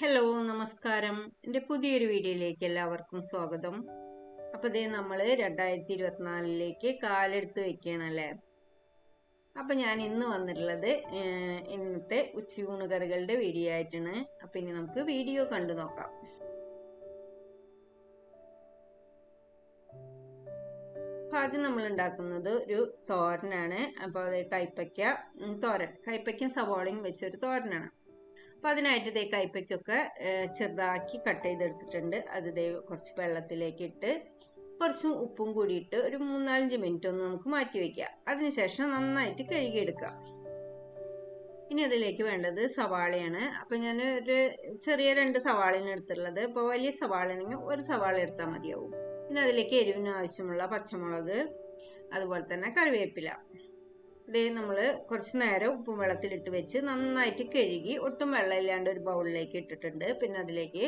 Hello നമസ്കാരം. എന്റെ പുതിയൊരു വീഡിയോയിലേക്ക് എല്ലാവർക്കും സ്വാഗതം. അപ്പോൾ ഇതേ നമ്മൾ രണ്ടായിരത്തി ഇരുപത്തിനാലിലേക്ക് കാലെടുത്ത് വെക്കുകയാണല്ലേ അപ്പം ഞാൻ ഇന്ന് വന്നിട്ടുള്ളത് ഇന്നത്തെ ഉച്ചയൂണ് കറികളുടെ വീഡിയോ ആയിട്ടാണ്. അപ്പം ഇനി നമുക്ക് വീഡിയോ കണ്ടു നോക്കാം. ആദ്യം നമ്മൾ ഉണ്ടാക്കുന്നത് ഒരു തോരനാണ്. അപ്പോൾ അത് കൈപ്പയ്ക്ക തോരൻ. കൈപ്പയ്ക്കും സവാളയും വെച്ചൊരു തോരനാണ്. അപ്പം അതിനായിട്ട് ഇതേ കൈപ്പയ്ക്കൊക്കെ ചെറുതാക്കി കട്ട് ചെയ്തെടുത്തിട്ടുണ്ട്. അത് ഇതേ കുറച്ച് വെള്ളത്തിലേക്ക് ഇട്ട് കുറച്ച് ഉപ്പും കൂടി ഇട്ട് ഒരു മൂന്നാലഞ്ച് മിനിറ്റ് ഒന്ന് നമുക്ക് മാറ്റി വയ്ക്കാം അതിനുശേഷം നന്നായിട്ട് കഴുകിയെടുക്കാം. ഇനി അതിലേക്ക് വേണ്ടത് സവാളയാണ്. അപ്പം ഞാൻ ഒരു ചെറിയ രണ്ട് സവാളയാണ് എടുത്തിട്ടുള്ളത്. ഇപ്പോൾ വലിയ സവാള ആണെങ്കിൽ ഒരു സവാള എടുത്താൽ മതിയാവും. പിന്നെ അതിലേക്ക് എരിവിന് ആവശ്യമുള്ള പച്ചമുളക് അതുപോലെ തന്നെ കറിവേപ്പില. ഇത് നമ്മൾ കുറച്ച് നേരം ഉപ്പും വെള്ളത്തിലിട്ട് വെച്ച് നന്നായിട്ട് കഴുകി ഒട്ടും വെള്ളമില്ലാണ്ട് ഒരു ബൗളിലേക്ക് ഇട്ടിട്ടുണ്ട്. പിന്നെ അതിലേക്ക്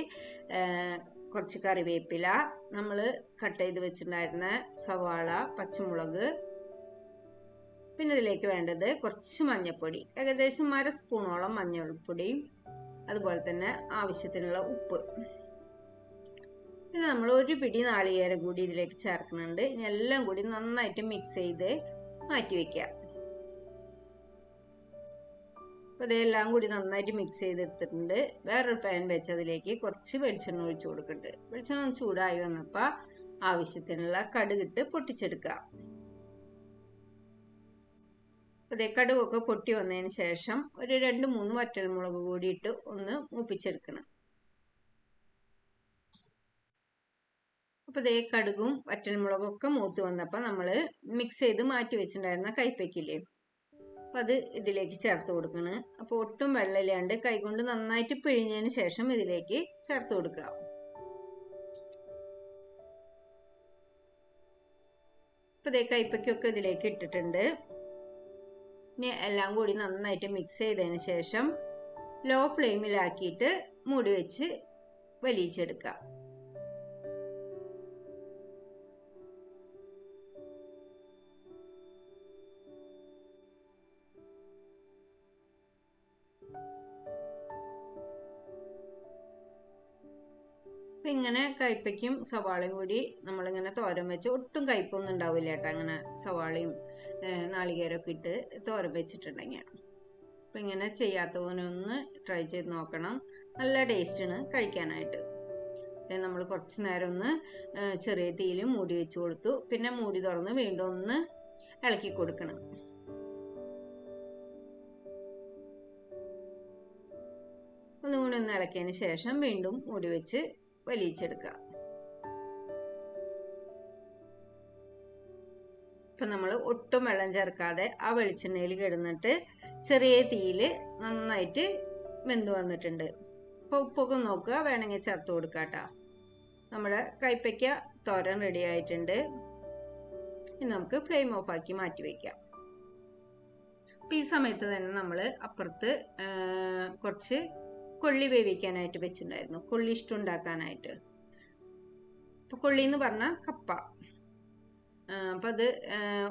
കുറച്ച് കറിവേപ്പില നമ്മൾ കട്ട് ചെയ്ത് വെച്ചിട്ടുണ്ടായിരുന്ന സവാള പച്ചമുളക് പിന്നെ ഇതിലേക്ക് വേണ്ടത് കുറച്ച് മഞ്ഞൾപ്പൊടി. ഏകദേശം അര സ്പൂണോളം മഞ്ഞൾപ്പൊടിയും അതുപോലെ തന്നെ ആവശ്യത്തിനുള്ള ഉപ്പ്. പിന്നെ നമ്മൾ ഒരു പിടി നാളികേരം കൂടി ഇതിലേക്ക് ചേർക്കുന്നുണ്ട്. ഇനി എല്ലാം കൂടി നന്നായിട്ട് മിക്സ് ചെയ്ത് മാറ്റി വെക്കുക. അപ്പോൾ ഇതെല്ലാം കൂടി നന്നായിട്ട് മിക്സ് ചെയ്തെടുത്തിട്ടുണ്ട്. വേറൊരു പാൻ വെച്ച് അതിലേക്ക് കുറച്ച് വെളിച്ചെണ്ണ ഒഴിച്ചു കൊടുക്കുന്നുണ്ട്. വെളിച്ചെണ്ണ ചൂടായി വന്നപ്പോൾ ആവശ്യത്തിനുള്ള കടുകിട്ട് പൊട്ടിച്ചെടുക്കുക. അതേ കടുകൊക്കെ പൊട്ടി വന്നതിന് ശേഷം ഒരു രണ്ട് മൂന്ന് വറ്റൽമുളക് കൂടി ഇട്ട് ഒന്ന് മൂപ്പിച്ചെടുക്കണം. അപ്പോൾ ഇതേ കടുകും വറ്റൽമുളകും ഒക്കെ മൂത്ത് വന്നപ്പോൾ നമ്മൾ മിക്സ് ചെയ്ത് മാറ്റി വെച്ചിട്ടുണ്ടായിരുന്ന കൈപ്പയ്ക്കില്ലേ അപ്പം അത് ഇതിലേക്ക് ചേർത്ത് കൊടുക്കണം. അപ്പോൾ ഒട്ടും വെള്ളമില്ലാണ്ട് കൈകൊണ്ട് നന്നായിട്ട് പിഴിഞ്ഞതിന് ശേഷം ഇതിലേക്ക് ചേർത്ത് കൊടുക്കുക. ഇപ്പം ഇതേ കൈപ്പയ്ക്കൊക്കെ ഇതിലേക്ക് ഇട്ടിട്ടുണ്ട്. ഇനി എല്ലാം കൂടി നന്നായിട്ട് മിക്സ് ചെയ്തതിന് ശേഷം ലോ ഫ്ലെയിമിലാക്കിയിട്ട് മൂടി വെച്ച് വലിയിച്ചെടുക്കുക. ഇങ്ങനെ കയ്പ്പയ്ക്കും സവാളയും കൂടി നമ്മളിങ്ങനെ തോരൻ വെച്ച് ഒട്ടും കയ്പൊന്നും ഉണ്ടാവില്ല കേട്ടോ. അങ്ങനെ സവാളയും നാളികേരമൊക്കെ ഇട്ട് തോരൻ വെച്ചിട്ടുണ്ടെങ്കിൽ. അപ്പം ഇങ്ങനെ ചെയ്യാത്തവനൊന്ന് ട്രൈ ചെയ്ത് നോക്കണം. നല്ല ടേസ്റ്റാണ് കഴിക്കാനായിട്ട്. നമ്മൾ കുറച്ച് നേരം ഒന്ന് ചെറിയ തീയിൽ മൂടി വെച്ച് കൊടുത്തു. പിന്നെ മൂടി തുറന്ന് വീണ്ടും ഒന്ന് ഇളക്കി കൊടുക്കണം. ഒന്നുകൂടി ഒന്ന് ഇളക്കിയതിന് ശേഷം വീണ്ടും മൂടി വെച്ച് വലിയിച്ചെടുക്കുക ഇപ്പം നമ്മൾ ഒട്ടും വെള്ളം ചേർക്കാതെ ആ വെളിച്ചെണ്ണയിൽ കിടന്നിട്ട് ചെറിയ തീയിൽ നന്നായിട്ട് വെന്ത് വന്നിട്ടുണ്ട്. അപ്പോൾ ഉപ്പൊക്കെ നോക്കുക വേണമെങ്കിൽ ചേർത്ത് കൊടുക്കുക കേട്ടോ. നമ്മുടെ കൈപ്പയ്ക്ക തോരൻ റെഡി ആയിട്ടുണ്ട്. ഇനി നമുക്ക് ഫ്ലെയിം ഓഫ് ആക്കി മാറ്റി വയ്ക്കാം അപ്പം ഈ സമയത്ത് തന്നെ നമ്മൾ അപ്പുറത്ത് കുറച്ച് കൊള്ളി വേവിക്കാനായിട്ട് വെച്ചിട്ടുണ്ടായിരുന്നു. കൊള്ളി ഇഷ്ടം ഉണ്ടാക്കാനായിട്ട് അപ്പോൾ കൊള്ളി എന്ന് പറഞ്ഞ കപ്പ. അപ്പം അത്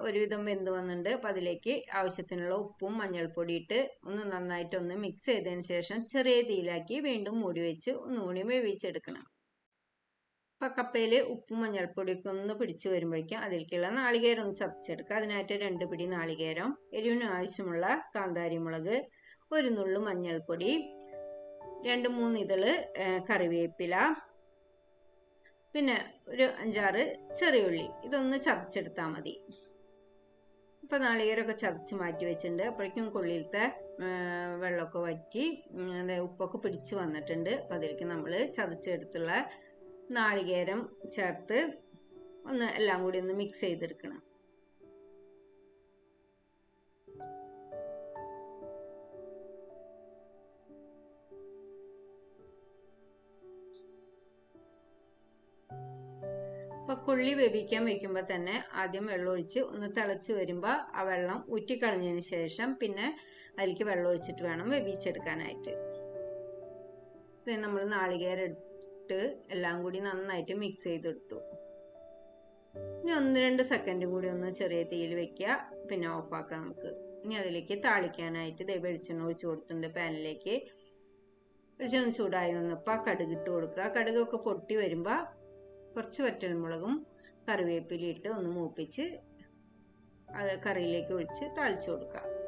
ഒരുവിധം വെന്ത് വന്നിട്ടുണ്ട്. അപ്പം അതിലേക്ക് ആവശ്യത്തിനുള്ള ഉപ്പും മഞ്ഞൾപ്പൊടി ഇട്ട് ഒന്ന് നന്നായിട്ട് ഒന്ന് മിക്സ് ചെയ്തതിന് ശേഷം ചെറിയ തീയിലാക്കി വീണ്ടും മൂടി വെച്ച് ഒന്നുകൂടി വേവിച്ചെടുക്കണം. അപ്പം കപ്പയിൽ ഉപ്പും മഞ്ഞൾപ്പൊടിയൊക്കെ ഒന്ന് പിടിച്ച് വരുമ്പോഴേക്കും അതിലേക്കുള്ള നാളികേരം ഒന്ന് ചതച്ചെടുക്കുക. അതിനായിട്ട് രണ്ട് പിടി നാളികേരം എരിവിന് ആവശ്യമുള്ള കാന്താരി മുളക് ഒരു നുള്ളു മഞ്ഞൾപ്പൊടി രണ്ട് മൂന്ന് ഇതൾ കറിവേപ്പില പിന്നെ ഒരു അഞ്ചാറ് ചെറിയുള്ളി ഇതൊന്ന് ചതച്ചെടുത്താൽ മതി. ഇപ്പം നാളികേരമൊക്കെ ചതച്ച് മാറ്റി വെച്ചിട്ടുണ്ട്. അപ്പോഴേക്കും കൊള്ളിയിലത്തെ വെള്ളമൊക്കെ വറ്റി ഉപ്പൊക്കെ പിടിച്ച് വന്നിട്ടുണ്ട്. അപ്പം അതിലേക്ക് നമ്മൾ ചതച്ചെടുത്തുള്ള നാളികേരം ചേർത്ത് ഒന്ന് എല്ലാം കൂടി ഒന്ന് മിക്സ് ചെയ്തെടുക്കണം. അപ്പോൾ കൊള്ളി വേവിക്കാൻ വെക്കുമ്പോൾ തന്നെ ആദ്യം വെള്ളം ഒഴിച്ച് ഒന്ന് തിളച്ച് വരുമ്പോൾ ആ വെള്ളം ഊറ്റിക്കളഞ്ഞതിന് ശേഷം പിന്നെ അതിലേക്ക് വെള്ളം ഒഴിച്ചിട്ട് വേണം വേവിച്ചെടുക്കാനായിട്ട്. നമ്മൾ നാളികേര ഇട്ട് എല്ലാം കൂടി നന്നായിട്ട് മിക്സ് ചെയ്തെടുത്തു. ഇനി ഒന്ന് രണ്ട് സെക്കൻഡ് കൂടി ഒന്ന് ചെറിയ തീയിൽ വെക്കുക. പിന്നെ ഓഫാക്കാം നമുക്ക്. ഇനി അതിലേക്ക് താളിക്കാനായിട്ട് ദൈവം വെളിച്ചെണ്ണ ഒഴിച്ച് കൊടുത്തിട്ടുണ്ട് പാനിലേക്ക് വെളിച്ചെണ്ണ ചൂടായി വന്നപ്പോൾ കടുക് ഇട്ട് കൊടുക്കുക. കടുകൊക്കെ പൊട്ടി വരുമ്പോൾ കുറച്ച് വറ്റൽമുളകും കറിവേപ്പിലയും ഇട്ട് ഒന്ന് മൂപ്പിച്ച് അത് കറിയിലേക്ക് ഒഴിച്ച് താളിച്ചു കൊടുക്കുക.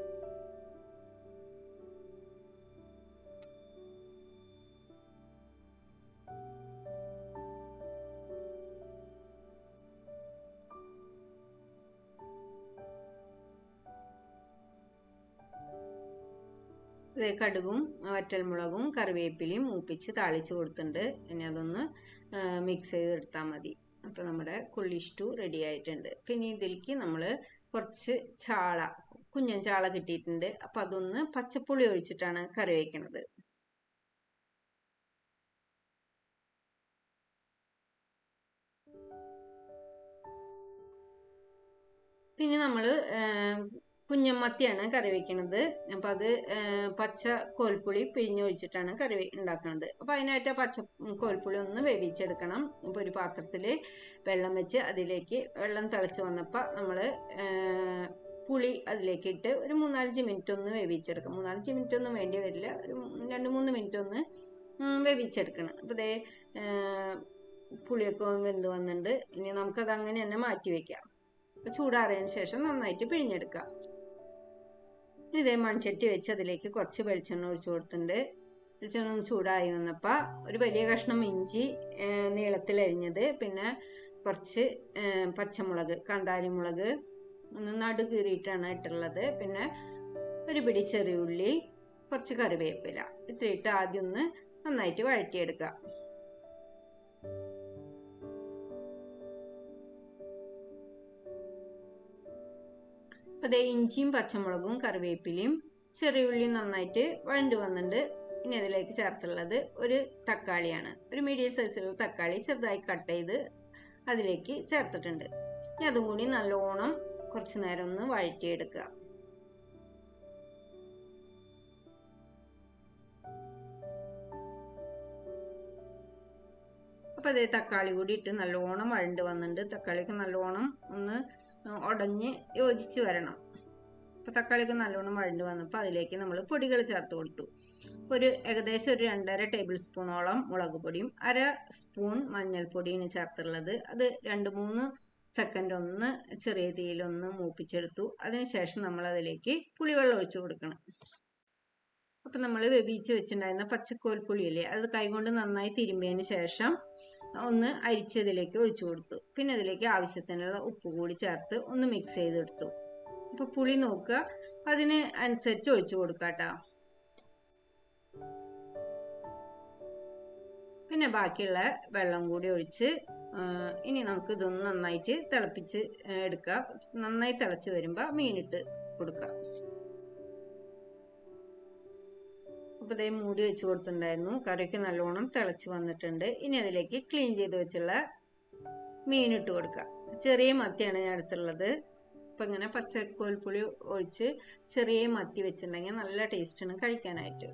കടുകും വറ്റൽമുളകും കറിവേപ്പിലയും മൂപ്പിച്ച് താളിച്ച് കൊടുത്തിട്ടുണ്ട്. ഇനി അതൊന്ന് മിക്സ് ചെയ്തെടുത്താൽ മതി. അപ്പോൾ നമ്മുടെ കുള്ളിഷ്ടു റെഡി ആയിട്ടുണ്ട്. പിന്നെ ഇതിലേക്ക് നമ്മൾ കുറച്ച് ചാള കുഞ്ഞൻ ചാള കിട്ടിയിട്ടുണ്ട്. അപ്പം അതൊന്ന് പച്ചപ്പുളി ഒഴിച്ചിട്ടാണ് കറി വയ്ക്കുന്നത് പിന്നെ നമ്മൾ കുഞ്ഞമ്മത്തിയാണ് കറി വെക്കുന്നത് അപ്പം അത് പച്ച കോൽപ്പുളി പിഴിഞ്ഞൊഴിച്ചിട്ടാണ് കറി ഉണ്ടാക്കുന്നത് അപ്പോൾ അതിനായിട്ട് പച്ച കോൽപ്പുളി ഒന്ന് വേവിച്ചെടുക്കണം. ഇപ്പോൾ ഒരു പാത്രത്തിൽ വെള്ളം വെച്ച് അതിലേക്ക് വെള്ളം തിളച്ച് വന്നപ്പോൾ നമ്മൾ പുളി അതിലേക്ക് ഇട്ട് ഒരു മൂന്നാലഞ്ച് മിനിറ്റ് ഒന്ന് വേവിച്ചെടുക്കണം. മൂന്നാലഞ്ച് മിനിറ്റ് ഒന്നും വേണ്ടി വരില്ല. ഒരു രണ്ട് മൂന്ന് മിനിറ്റ് ഒന്ന് വേവിച്ചെടുക്കണം. അപ്പോൾ ഇതേ പുളിയൊക്കെ വെന്ത് വന്നിട്ടുണ്ട് ഇനി നമുക്കത് അങ്ങനെ തന്നെ മാറ്റി വയ്ക്കാം ചൂടാറിയതിന് ശേഷം നന്നായിട്ട് പിഴിഞ്ഞെടുക്കാം. ഇതേ മൺചട്ടി വെച്ച് അതിലേക്ക് കുറച്ച് വെളിച്ചെണ്ണ ഒഴിച്ചു കൊടുത്തിട്ടുണ്ട്. വെളിച്ചെണ്ണ ഒന്ന് ചൂടായി വന്നപ്പോൾ ഒരു വലിയ കഷ്ണം ഇഞ്ചി നീളത്തിൽ അരിഞ്ഞത്. പിന്നെ കുറച്ച് പച്ചമുളക് കാന്താരിമുളക് ഒന്ന് നടു കീറിയിട്ടാണ് ഇട്ടുള്ളത് പിന്നെ ഒരു പിടി ചെറിയുള്ളി കുറച്ച് കറിവേപ്പില. ഇത്രയിട്ട് ആദ്യം ഒന്ന് നന്നായിട്ട് വഴറ്റിയെടുക്കുക അതേ ഇഞ്ചിയും പച്ചമുളകും കറിവേപ്പിലയും ചെറിയ ചെറിയുള്ളിയും നന്നായിട്ട് വഴണ്ട് വന്നിട്ടുണ്ട്. ഇനി അതിലേക്ക് ചേർത്തുള്ളത് ഒരു തക്കാളിയാണ്. ഒരു മീഡിയം സൈസിലുള്ള തക്കാളി ചെറുതായി കട്ട് ചെയ്ത് അതിലേക്ക് ചേർത്തിട്ടുണ്ട്. ഇനി അതും കൂടി നല്ലോണം കുറച്ച് നേരം ഒന്ന് വഴറ്റിയെടുക്കുക. അപ്പോൾ അതേ തക്കാളി കൂടി ഇട്ട് നല്ലോണം വഴണ്ട് വന്നിട്ടുണ്ട്. തക്കാളിക്ക് നല്ലോണം ഒന്ന് ഉടഞ്ഞ് യോജിച്ച് വരണം. അപ്പോൾ തക്കാളിക്ക് നല്ലോണം വഴണ്ട് വന്നപ്പോൾ അതിലേക്ക് നമ്മൾ പൊടികൾ ചേർത്ത് കൊടുത്തു. ഒരു ഏകദേശം ഒരു രണ്ടര ടേബിൾ സ്പൂണോളം മുളക് പൊടിയും അര സ്പൂൺ മഞ്ഞൾപ്പൊടിയും ചേർത്തുള്ളത് അത് രണ്ട് മൂന്ന് സെക്കൻഡ് ഒന്ന് ചെറിയ തീയിലൊന്ന് മൂപ്പിച്ചെടുത്തു. അതിനുശേഷം നമ്മൾ അതിലേക്ക് പുളിവെള്ളം ഒഴിച്ചു കൊടുക്കണം. അപ്പം നമ്മൾ വേവിച്ച് വെച്ചിട്ടുണ്ടായിരുന്ന പച്ചക്കോൽ പുളിയല്ലേ അത് കൈകൊണ്ട് നന്നായി തിരുമ്പിയതിന് ശേഷം ഒന്ന് അരിച്ചതിലേക്ക് ഒഴിച്ചു കൊടുത്തു. പിന്നെ അതിലേക്ക് ആവശ്യത്തിനുള്ള ഉപ്പ് കൂടി ചേർത്ത് ഒന്ന് മിക്സ് ചെയ്തെടുത്തു. അപ്പോൾ പുളി നോക്കുക. അതിന് അനുസരിച്ച് ഒഴിച്ചു കൊടുക്കുക കേട്ടോ. പിന്നെ ബാക്കിയുള്ള വെള്ളം കൂടി ഒഴിച്ച് ഇനി നമുക്ക് ഇതൊന്ന് നന്നായിട്ട് തിളപ്പിച്ച് എടുക്കുക. നന്നായി തിളച്ച് വരുമ്പോൾ മീനിട്ട് കൊടുക്കുക. അപ്പോൾ ഇതേ മൂടി വെച്ച് കൊടുത്തിട്ടുണ്ടായിരുന്നു. കറിക്ക് നല്ലോണം തിളച്ച് വന്നിട്ടുണ്ട്. ഇനി അതിലേക്ക് ക്ലീൻ ചെയ്ത് വെച്ചുള്ള മീൻ ഇട്ട് കൊടുക്കുക ചെറിയ മത്തിയാണ് ഞാൻ എടുത്തുള്ളത് അപ്പം ഇങ്ങനെ പച്ചക്കോൽപ്പുളി ഒഴിച്ച് ചെറിയ മത്തി വെച്ചിട്ടുണ്ടെങ്കിൽ നല്ല ടേസ്റ്റാണ് കഴിക്കാനായിട്ട്.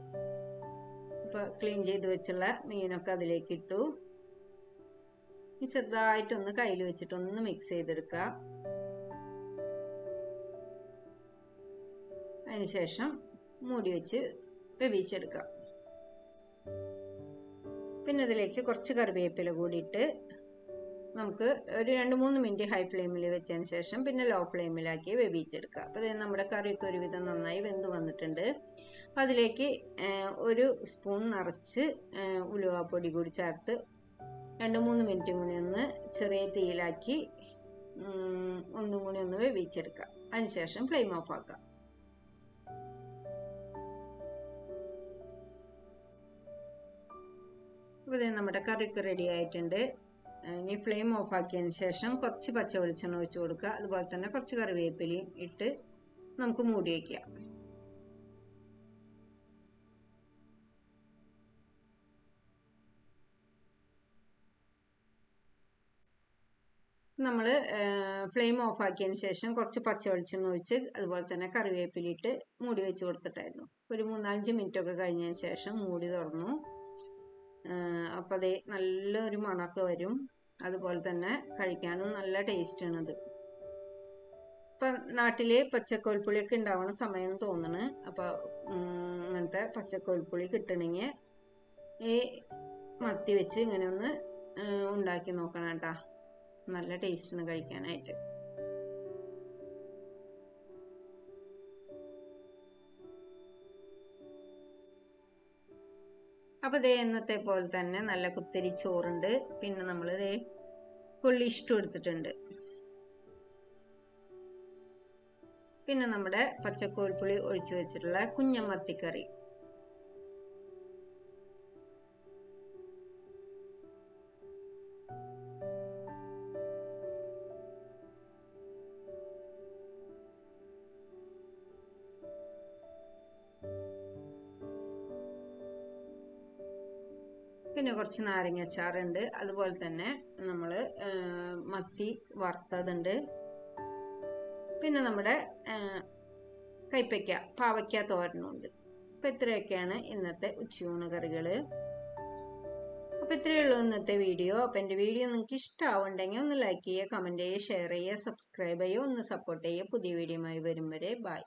അപ്പോൾ ക്ലീൻ ചെയ്ത് വെച്ചുള്ള മീനൊക്കെ അതിലേക്ക് ഇട്ടു. ചെറുതായിട്ടൊന്ന് കയ്യിൽ വെച്ചിട്ടൊന്ന് മിക്സ് ചെയ്തെടുക്കുക അതിനുശേഷം മൂടി വെച്ച് വേവിച്ചെടുക്കാം പിന്നെ അതിലേക്ക് കുറച്ച് കറിവേപ്പില കൂടിയിട്ട് നമുക്ക് ഒരു രണ്ട് മൂന്ന് മിനിറ്റ് ഹൈ ഫ്ലെയിമിൽ വെച്ചതിന് ശേഷം പിന്നെ ലോ ഫ്ലെയിമിലാക്കി വേവിച്ചെടുക്കുക. അപ്പോൾ ഇത് നമ്മുടെ കറിയൊക്കെ ഒരുവിധം നന്നായി വെന്ത് വന്നിട്ടുണ്ട്. അപ്പോൾ അതിലേക്ക് ഒരു സ്പൂൺ നിറച്ച് ഉലുവാപ്പൊടി കൂടി ചേർത്ത് രണ്ട് മൂന്ന് മിനിറ്റും കൂടി ഒന്ന് ചെറിയ തീയിലാക്കി ഒന്നും കൂടി ഒന്ന് വേവിച്ചെടുക്കുക. അതിനുശേഷം ഫ്ലെയിം ഓഫ് ആക്കാം ഇത് നമ്മുടെ കറിക്ക് റെഡി ആയിട്ടുണ്ട്. ഇനി ഫ്ലെയിം ഓഫ് ആക്കിയതിന് ശേഷം കുറച്ച് പച്ച വെളിച്ചെണ്ണ ഒഴിച്ച് കൊടുക്കുക. അതുപോലെ തന്നെ കുറച്ച് കറിവേപ്പിലയും ഇട്ട് നമുക്ക് മൂടി വയ്ക്കുക നമ്മൾ ഫ്ലെയിം ഓഫ് ആക്കിയതിന് ശേഷം കുറച്ച് പച്ച വെളിച്ചെണ്ണ ഒഴിച്ച് അതുപോലെ തന്നെ കറിവേപ്പിലിട്ട് മൂടി വെച്ച് കൊടുത്തിട്ടായിരുന്നു. ഒരു മൂന്നാലഞ്ച് മിനിറ്റ് ഒക്കെ കഴിഞ്ഞതിന് ശേഷം മൂടി തുറന്നു. അപ്പോൾ അതേ നല്ലൊരു മണമൊക്കെ വരും. അതുപോലെ തന്നെ കഴിക്കാനും നല്ല ടേസ്റ്റാണത് ഇപ്പം നാട്ടിൽ പച്ചക്കോൽപ്പുളിയൊക്കെ ഉണ്ടാവുന്ന സമയം തോന്നണ്. അപ്പോൾ അങ്ങനത്തെ പച്ചക്കോൽപ്പുളി കിട്ടണമെങ്കിൽ ഈ മത്തി വെച്ച് ഇങ്ങനെ ഒന്ന് ഉണ്ടാക്കി നോക്കണം കേട്ടോ നല്ല ടേസ്റ്റാണ് കഴിക്കാനായിട്ട്. അപ്പോൾ ദേ ഇന്നത്തെ പോലെ തന്നെ നല്ല കുത്തിരി ചോറുണ്ട്. പിന്നെ നമ്മൾ ദേ പുള്ളി ഇഷ്ടം എടുത്തിട്ടുണ്ട്. പിന്നെ നമ്മുടെ പച്ചക്കോൽപ്പുളി ഒഴിച്ചു വെച്ചിട്ടുള്ള കുഞ്ഞമത്തിക്കറി പിന്നെ കുറച്ച് നാരങ്ങ അച്ചാറുണ്ട്. അതുപോലെ തന്നെ നമ്മൾ മത്തി വറുത്തതുണ്ട്. പിന്നെ നമ്മുടെ കൈപ്പയ്ക്ക പാവയ്ക്ക തോരനുണ്ട്. അപ്പം ഇത്രയൊക്കെയാണ് ഇന്നത്തെ ഉച്ചയൂണ് കറികൾ അപ്പോൾ ഇത്രയേ ഉള്ളൂ ഇന്നത്തെ വീഡിയോ. അപ്പോൾ എന്റെ വീഡിയോ നിങ്ങൾക്ക് ഇഷ്ടമാവുണ്ടെങ്കിൽ ഒന്ന് ലൈക്ക് ചെയ്യുക കമന്റ് ചെയ്യുക ഷെയർ ചെയ്യുക സബ്സ്ക്രൈബ് ചെയ്യുക ഒന്ന് സപ്പോർട്ട് ചെയ്യുക. പുതിയ വീഡിയോയുമായി വരും വരെ ബൈ